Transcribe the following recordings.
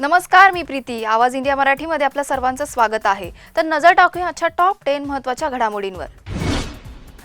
नमस्कार मी प्रीती. आवाज इंडिया मराठीमध्ये आपल्या सर्वांचं स्वागत आहे. तर नजर टाकूया आजच्या टॉप टेन महत्त्वाच्या घडामोडींवर.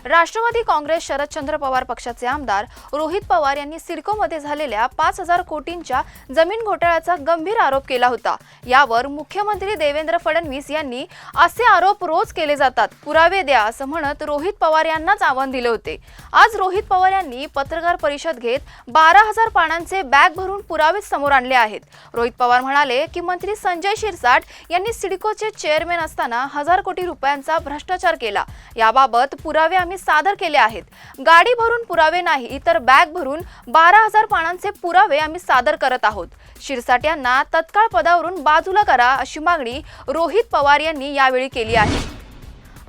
राष्ट्रवादी काँग्रेस शरदचंद्र पवार पक्षाचे आमदार रोहित पवार यांनी सिडकोमध्ये झालेल्या पाच हजार कोटींच्या जमीन घोटाळ्याचा गंभीर आरोप केला होता. यावर मुख्यमंत्री देवेंद्र फडणवीस यांनी असे आरोप रोज केले जातात. पुरावे द्या असं म्हणत रोहित पवार यांनाच आव्हान दिले होते. आज रोहित पवार यांनी पत्रकार परिषद घेत बारा हजार पानांचे बॅग भरून पुरावे समोर आणले आहेत. रोहित पवार म्हणाले की मंत्री संजय शिरसाट यांनी सिडकोचे चेअरमॅन असताना हजार कोटी रुपयांचा भ्रष्टाचार केला. याबाबत पुरावे आम्ही सादर केले आहेत. गाडी भरून पुरावे नाही तर बॅग भरून बारा हजार पानांचे पुरावे आम्ही सादर करत आहोत. शिरसाट यांना तत्काळ पदावरून बाजूला करा अशी मागणी रोहित पवार यांनी यावेळी केली आहे.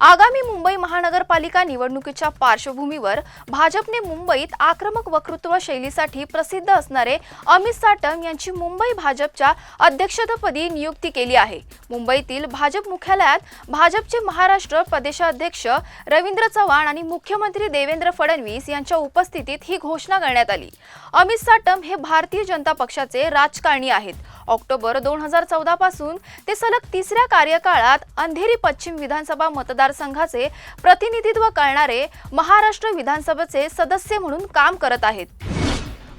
आगामी मुंबई महानगरपालिका निवडणुकीच्या पार्श्वभूमीवर भाजपने मुंबईत आक्रमक वक्तृत्व शैलीसाठी प्रसिद्ध असणारे अमित साटम यांची मुंबई भाजपच्या अध्यक्षपदी नियुक्ती केली आहे. मुंबईतील भाजप मुख्यालयात भाजपचे महाराष्ट्र प्रदेशाध्यक्ष रवींद्र चव्हाण आणि मुख्यमंत्री देवेंद्र फडणवीस यांच्या उपस्थितीत ही घोषणा करण्यात आली. अमित साटम हे भारतीय जनता पक्षाचे राजकारणी आहेत. ऑक्टोबर दोन हजार चौदा पासून ते सलग तिसऱ्या कार्यकाळात अंधेरी पश्चिम विधानसभा मतदारसंघाचे प्रतिनिधित्व करणारे महाराष्ट्र विधानसभेचे सदस्य म्हणून काम करत आहेत.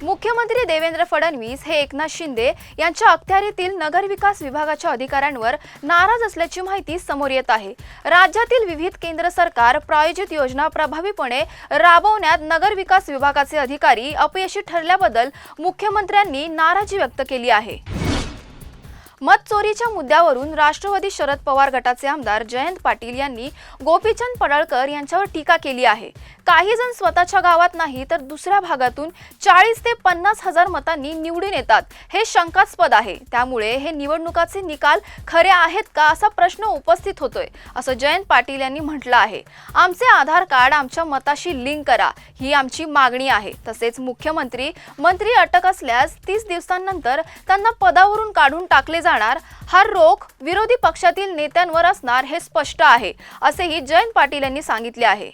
मुख्यमंत्री देवेंद्र फडणवीस हे एकनाथ शिंदे यांच्या अखत्यारीतील नगरविकास विभागाच्या अधिकाऱ्यांवर नाराज असल्याची माहिती समोर येत आहे. राज्यातील विविध केंद्र सरकार प्रायोजित योजना प्रभावीपणे राबवण्यात नगरविकास विभागाचे अधिकारी अपयशी ठरल्याबद्दल मुख्यमंत्र्यांनी नाराजी व्यक्त केली आहे. मत चोरीच्या मुद्द्यावरून राष्ट्रवादी शरद पवार गटाचे आमदार जयंत पाटील यांनी गोपीचंद पडळकर यांच्यावर टीका केली आहे. काही जण स्वतःच्या गावात नाही तर दुसऱ्या भागातून चाळीस ते पन्नास हजार मतांनी निवडून येतात. हे शंकास्पद आहे. त्यामुळे हे निवडणुकाचे निकाल खरे आहेत का असा प्रश्न उपस्थित होतोय असं जयंत पाटील यांनी म्हटलं आहे. आमचे आधार कार्ड आमच्या मताशी लिंक करा ही आमची मागणी आहे. तसेच मुख्यमंत्री मंत्री अटक असल्यास तीस दिवसांनंतर त्यांना पदावरून काढून टाकले जाणार हा रोख विरोधी पक्षातील नेत्यांवर असणार हे स्पष्ट आहे असेही जयंत पाटील यांनी सांगितले आहे.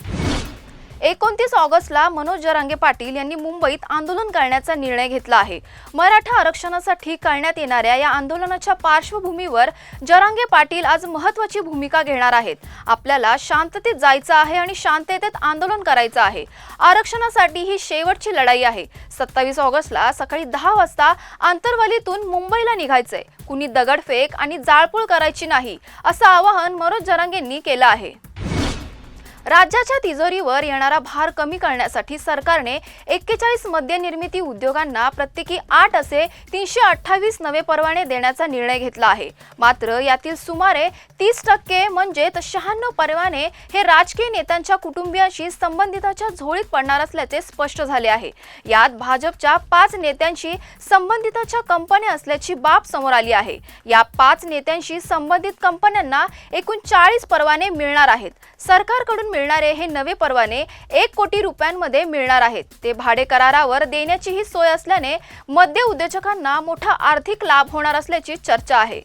एकोणतीस ऑगस्टला मनोज जरांगे पाटील यांनी मुंबईत आंदोलन करण्याचा निर्णय घेतला आहे. मराठा आरक्षणासाठी करण्यात येणाऱ्या या आंदोलनाच्या पार्श्वभूमीवर जरांगे पाटील आज महत्वाची भूमिका घेणार आहेत. आपल्याला शांततेत जायचं आहे आणि शांततेत आंदोलन करायचं आहे. आरक्षणासाठी ही शेवटची लढाई आहे. सत्तावीस ऑगस्टला सकाळी दहा वाजता आंतरवालीतून मुंबईला निघायचंय. कुणी दगडफेक आणि जाळपोळ करायची नाही असं आवाहन मनोज जरांगेंनी केलं आहे. राज्याच्या तिजोरीवर येणारा भार कमी करण्यासाठी सरकारने एक्केचाळीस मद्य निर्मिती उद्योगांना प्रत्येकी आठ असे तीनशे अठ्ठावीस नवे परवाने देण्याचा निर्णय घेतला आहे. मात्र यातील सुमारे तीस टक्के म्हणजेच शहाण्णव परवाने हे राजकीय नेत्यांच्या कुटुंबियांशी संबंधिताच्या झोळीत पडणार असल्याचे स्पष्ट झाले आहे. यात भाजपच्या पाच नेत्यांशी संबंधिताच्या कंपन्या असल्याची बाब समोर आली आहे. या पाच नेत्यांशी संबंधित कंपन्यांना एकूण चाळीस परवाने मिळणार आहेत. सरकारकडून मिळणारे हे नवे परवाने एक कोटी रुपयांमध्ये मिळणार आहेत. ते भाडे करारावर देण्याचीही सोय असल्याने मद्य उद्योजकांना मोठा आर्थिक लाभ होणार असल्याची चर्चा आहे.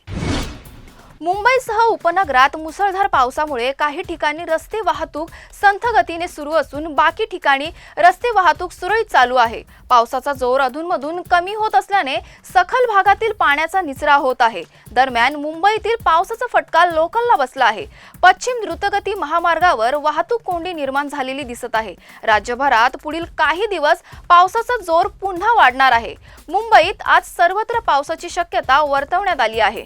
मुंबईसह उपनगरात मुसळधार पावसामुळे काही ठिकाणी रस्ते वाहतूक संथ गतीने सुरू असून बाकी ठिकाणी रस्ते वाहतूक सुरळीत चालू आहे. पावसाचा जोर अधूनमधून कमी होत असल्याने सखल भागातील पाण्याचा निचरा होत आहे. दरम्यान मुंबईतील पावसाचा फटका लोकलला बसला आहे. पश्चिम द्रुतगती महामार्गावर वाहतूक कोंडी निर्माण झालेली दिसत आहे. राज्यभरात पुढील काही दिवस पावसाचा जोर पुन्हा वाढणार आहे. मुंबईत आज सर्वत्र पावसाची शक्यता वर्तवण्यात आली आहे.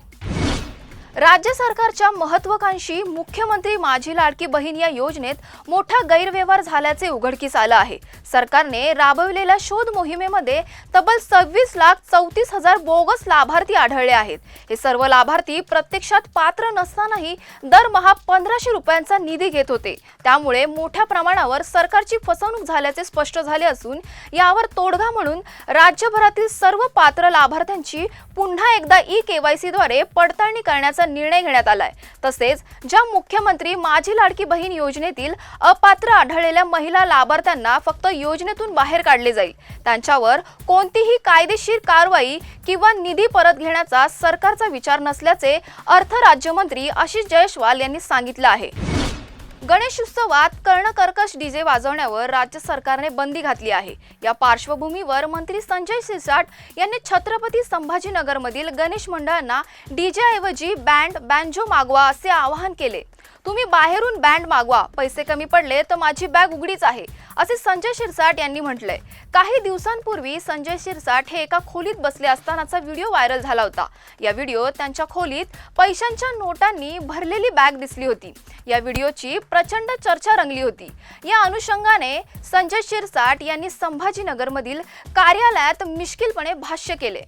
राज्य सरकारच्या महत्वाकांक्षी मुख्यमंत्री माझी लाडकी बहीण या योजनेत मोठा गैरव्यवहार झाल्याचे उघडकीस आलं आहे. सरकारने राबविलेल्या शोध मोहिमेमध्ये तब्बल सव्वीस लाख चौतीस हजार बोगस लाभार्थी आढळले आहेत. हे सर्व लाभार्थी प्रत्यक्षात पात्र नसतानाही दरमहा पंधराशे रुपयांचा निधी घेत होते. त्यामुळे मोठ्या प्रमाणावर सरकारची फसवणूक झाल्याचे स्पष्ट झाले असून यावर तोडगा म्हणून राज्यभरातील सर्व पात्र लाभार्थ्यांची पुन्हा एकदा ई केवायसीद्वारे पडताळणी करण्याचा निर्णय घेण्यात आलाय. तसेच ज्या मुख्यमंत्री माझी लाडकी बहीण योजनेतील अपात्र आढळलेल्या महिला लाभार्थ्यांना फक्त योजनेतून बाहेर काढले जाईल. त्यांच्यावर कोणतीही कायदेशीर कारवाई किंवा निधी परत घेण्याचा सरकारचा विचार नसल्याचे अर्थ राज्यमंत्री आशिष जयस्वाल यांनी सांगितलं आहे. गणेश उत्सवात कर्णकर्कश डीजे वाजवण्यावर राज्य सरकारने बंदी घातली आहे. या पार्श्वभूमीवर मंत्री संजय सिरसाट यांनी छत्रपती संभाजीनगरमधील गणेश मंडळांना डीजे ऐवजी बँड बँजो मागवा असे आवाहन केले. तुम्ही बाहेरून बँड मागवा पैसे कमी पडले तर माझी बॅग उघडीच आहे असे संजय शिरसाट यांनी म्हटलंय. काही दिवसांपूर्वी संजय शिरसाट हे एका खोलीत बसले असतानाचा व्हिडिओ व्हायरल झाला होता. या व्हिडिओत त्यांच्या खोलीत पैशांच्या नोटांनी भरलेली बॅग दिसली होती. या व्हिडिओची प्रचंड चर्चा रंगली होती. या अनुषंगाने संजय शिरसाट यांनी संभाजीनगरमधील कार्यालयात मिश्किलपणे भाष्य केले.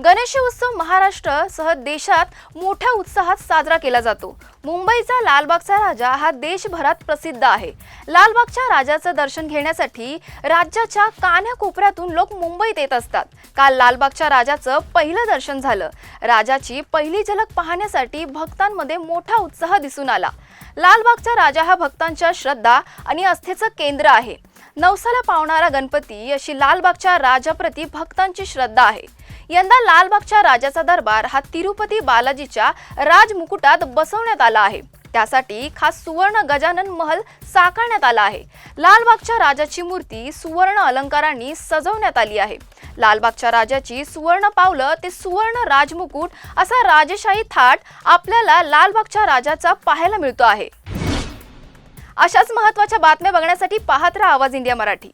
गणेशोत्सव महाराष्ट्र सह देशात मोठ्या उत्साहात साजरा केला जातो. मुंबईचा लालबागचा राजा हा देशभरात प्रसिद्ध आहे. लालबागच्या राजाचं दर्शन घेण्यासाठी राज्याच्या कान्याकोपऱ्यातून लोक मुंबईत येत असतात. काल लालबागच्या राजाचं पहिलं दर्शन झालं. राजाची पहिली झलक पाहण्यासाठी भक्तांमध्ये मोठा उत्साह दिसून आला. लालबागचा राजा हा भक्तांच्या श्रद्धा आणि आस्थेचं केंद्र आहे. नवसाला पावणारा गणपती अशी लालबागच्या राजाप्रती भक्तांची श्रद्धा आहे. यंदा लालबागच्या राजाचा दरबार हा तिरुपती बालाजीच्या राजमुकुटात बसवण्यात आला आहे. त्यासाठी खास सुवर्ण गजानन महल साकारण्यात आला आहे. लालबागच्या राजाची मूर्ती सुवर्ण अलंकारांनी सजवण्यात आली आहे. लालबागच्या राजाची सुवर्ण पावलं ते सुवर्ण राजमुकुट असा राजेशाही थाट आपल्याला लालबागच्या राजाचा पाहायला मिळतो आहे. अशाच महत्त्वाच्या बातम्या बघण्यासाठी पाहत राहा आवाज इंडिया मराठी.